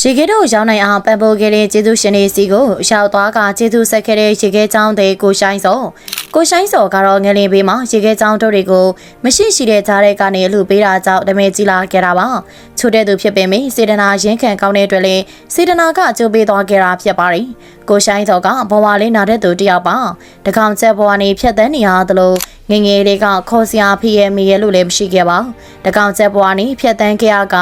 ရေခဲတို့ရောင်းနိုင်အောင်ပံ့ပိုးခဲ့တဲ့ကျေးဇူးရှင်တွေစီကိုရှောက်သွားကကျေးဇူးဆက်ခဲ့တဲ့ရေခဲချောင်းတဲ့ကိုရှိုင်းစောကိုရှိုင်းစောကတော့ငလင်ဘေးမှာရေခဲချောင်းတို့တွေကိုမရှိရှိတဲ့ကြားတဲ့ကနေအလှပေးတာကြောင့်တမဲကြီးလာခဲ့တာပါချို့တဲ့သူဖြစ်ပေမယ့်စေတနာရင်းခံကောင်းတဲ့အတွက်လည်းစေတနာကအကျိုးပေးသွားခဲ့တာဖြစ်ပါတယ်ကိုရှိုင်းစောကဘဝလေးနာတဲ့သူတစ်ယောက်ပါတကောင်ချက်ဘဝနေဖြတ်သန်းနေရသလိုငငယ်လေးကခေါ်စရာဖြစ်ရမိရလို့လည်းမရှိခဲ့ပါတကောင်ချက်ဘဝနေဖြတ်သန်းခဲ့ရက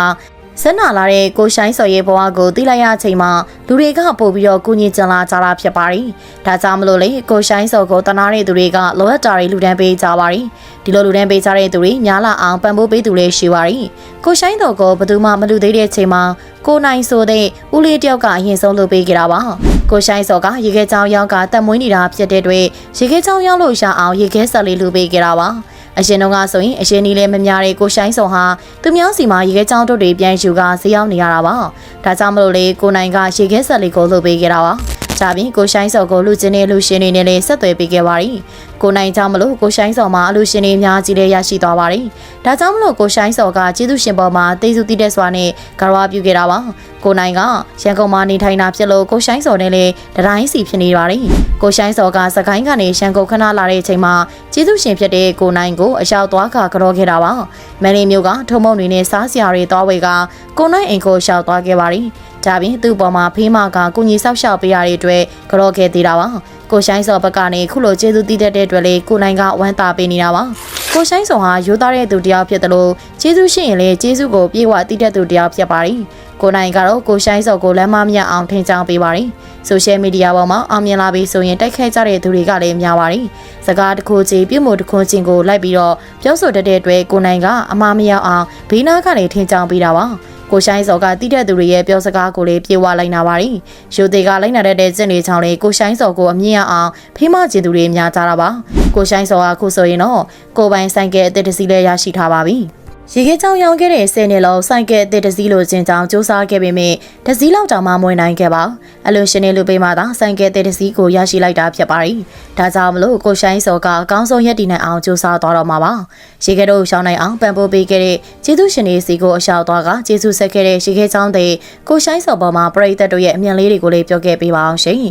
ဆက်နာလာတဲ့ကိုရှိုင်းစော်ရဲ့ဘဝကိုသိလိုက်ရချိန်မှာလူတွေကပို့ပြီးတော့ကုညီကြလာကြတာဖြစ်ပါတယ်။ဒါကြောင့်မလို့လေကိုရှိုင်းစော်ကိုတနာတဲ့သူတွေကလောအပ်တာတွေလူတန်းပေးကြပါတယ်။ဒီလိုလူတန်းပေးကြတဲ့သူတွေညာလာအောင်ပံ့ပိုးပေးသူတွေရှိပါတယ်။ကိုရှိုင်းစော်ကိုဘယ်သူမှမလူသေးတဲ့ချိန်မှာကိုနိုင်ဆိုတဲ့ဦးလေးတယောက်ကအရင်ဆုံးလုပ်ပေးကြတာပါ။ကိုရှိုင်းစော်ကရေခဲချောင်းရောက်ကတက်မွေးနေတာဖြစ်တဲ့အတွက်ရေခဲချောင်းရောက်လို့ရအောင်ရေခဲဆက်လေးလူပေးကြတာပါ။ အရင်တုန်းကဆိုရင်အရင်နီးလေးမများတဲ့ကိုရှိုင်းစုံဟာသူများစီမှာရေခဲချောင်းတို့တွေပြန်ယူကဈေးရောက်နေရတာပါဒါကြောင့်မလို့လေကိုနိုင်ကရေခဲဆက်လေးကိုလုပ်ပေးခဲ့တာပါ ဒါပြင်ကိုရှိုင်းစော်ကိုလူချင်းနဲ့လူရှင်တွေနဲ့လည်းဆက်သွယ်ပေးခဲ့ပါရီကိုနိုင်ကြောင့်မလို့ကိုရှိုင်းစော်မှာအလူရှင်တွေအများကြီးလည်းရရှိသွားပါရီဒါကြောင့်မလို့ကိုရှိုင်းစော်ကကျေးဇူးရှင်ပေါ်မှာတေးစုတည်တဲ့စွာနဲ့ဂရဝပြုခဲ့တာပါကိုနိုင်ကရန်ကုန်မှာနေထိုင်တာဖြစ်လို့ကိုရှိုင်းစော်နဲ့လည်းတတိုင်းစီဖြစ်နေပါရီကိုရှိုင်းစော်ကစကိုင်းကနေရန်ကုန်ခဏလာတဲ့အချိန်မှာကျေးဇူးရှင်ဖြစ်တဲ့ကိုနိုင်ကိုအရောက်သွားခါကြောခဲ့တာပါမန်လေးမျိုးကထုံမုံတွေနဲ့စားစရာတွေသွားဝေကကိုနိုင်အိမ်ကိုရှောက်သွားခဲ့ပါရီ ဒါပြင်သူ့ပေါ်မှာဖေးမကကုညီဆောက်ရှောက်ပေးရတဲ့အတွက်ကြောခဲ့သေးတာပါကိုရှိုင်းစော်ဘက်ကနေခုလိုကျေးဇူးတည်တဲ့အတွက်လေကိုနိုင်ကဝမ်းသာပေးနေတာပါကိုရှိုင်းစော်ဟာရိုးသားတဲ့သူတစ်ယောက်ဖြစ်တယ်လို့ကျေးဇူးရှိရင်လေကျေးဇူးကိုပြေဝတည်တဲ့သူတစ်ယောက်ဖြစ်ပါရီကိုနိုင်ကတော့ကိုရှိုင်းစော်ကိုလမ်းမမြတ်အောင်ထင်ကြောင်းပေးပါရီဆိုရှယ်မီဒီယာပေါ်မှာအောင်မြင်လာပြီဆိုရင်တိုက်ခိုက်ကြတဲ့သူတွေကလည်းများပါရီစကားတစ်ခုချင်းပြုမှုတစ်ခုချင်းကိုလိုက်ပြီးတော့ပြောဆိုတတ်တဲ့အတွက်ကိုနိုင်ကအမှားမရောက်အောင်ဘေးနားကနေထင်ကြောင်းပေးတာပါ ကိုရှိုင်းစော်ကတိတဲ့သူတွေရဲ့ပြောစကားကိုလည်းပြေဝလိုက်နာပါရီယူသေးကလိုက်နာတတ်တဲ့ကျင့်တွေချောင်းလေးကိုရှိုင်းစော်ကိုအမြင့်ရအောင်ဖေးမကျင်သူတွေများကြတာပါကိုရှိုင်းစော်ကခုဆိုရင်တော့ကိုပိုင်ဆိုင်ကဲအသစ်တစ်စီးလည်းရရှိထားပါပြီ ရေခဲချောင်းရောင်းခဲ့တဲ့ဆယ်နှစ်လုံးစိုက်ကဲအသစ်တစ်စီးလိုချင်ကြောင်းစူးစမ်းခဲ့ပေမဲ့တစ်စီးလောက်တောင်မှမဝင်နိုင်ခဲ့ပါအလိုရှင်နေလူပေးမှသာစိုက်ကဲအသစ်တစ်စီးကိုရရှိလိုက်တာဖြစ်ပါရီဒါကြောင့်မလို့ကိုရှိုင်းစော်ကအကောင်းဆုံးရက်တည်နိုင်အောင်စူးစမ်းသွားတော့မှာပါရေခဲတို့ရှောင်းနိုင်အောင်ပံ့ပိုးပေးခဲ့တဲ့ကျေးဇူးရှင်တွေစီကိုအလျှောက်သွားကကျေးဇူးဆက်ခဲ့တဲ့ရေခဲချောင်းတဲ့ကိုရှိုင်းစော်ပေါ်မှာပရိသတ်တို့ရဲ့အမြင်လေးတွေကိုလည်းပြောခဲ့ပေးပါအောင်ရှင်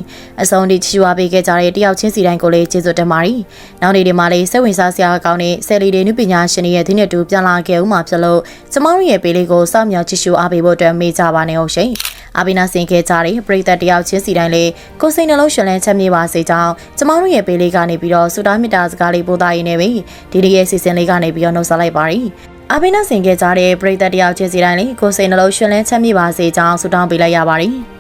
အဆုံးထိချီဝါပေးခဲ့ကြတဲ့တယောက်ချင်းစီတိုင်းကိုလည်းကျေးဇူးတင်ပါတယ်နောက်နေ့ဒီမှာလေးစိတ်ဝင်စားစရာကောင်းတဲ့ဆယ်လီတွေနုပညာရှင်တွေရဲ့ဒီနေ့တူပြန်လာခဲ့ဦးမှာဖြစ်လို့ကျမတို့ရဲ့ပေးလေးကိုစောင့်မျှော်ကြည့်ရှုအားပေးဖို့အတွက်မေးကြပါနေအောင်ရှင်။အာဘိနာဆင်ခဲ့ကြတဲ့ပရိသတ်တယောက်ချင်းစီတိုင်းလေးကိုစိတ်နှလုံးရှင်လန်းချမ်းမြေပါစေကြောင်းကျမတို့ရဲ့ပေးလေးကနေပြီးတော့ဆုတောင်းမေတ္တာစကားလေးပို့သားရင်းနေပြီဒီနေ့ရဲ့စီစဉ်လေးကနေပြီးတော့နှုတ်ဆက်လိုက်ပါရစေ။အာဘိနာဆင်ခဲ့ကြတဲ့ပရိသတ်တယောက်ချင်းစီတိုင်းလေးကိုစိတ်နှလုံးရှင်လန်းချမ်းမြေပါစေကြောင်းဆုတောင်းပေးလိုက်ရပါတယ်။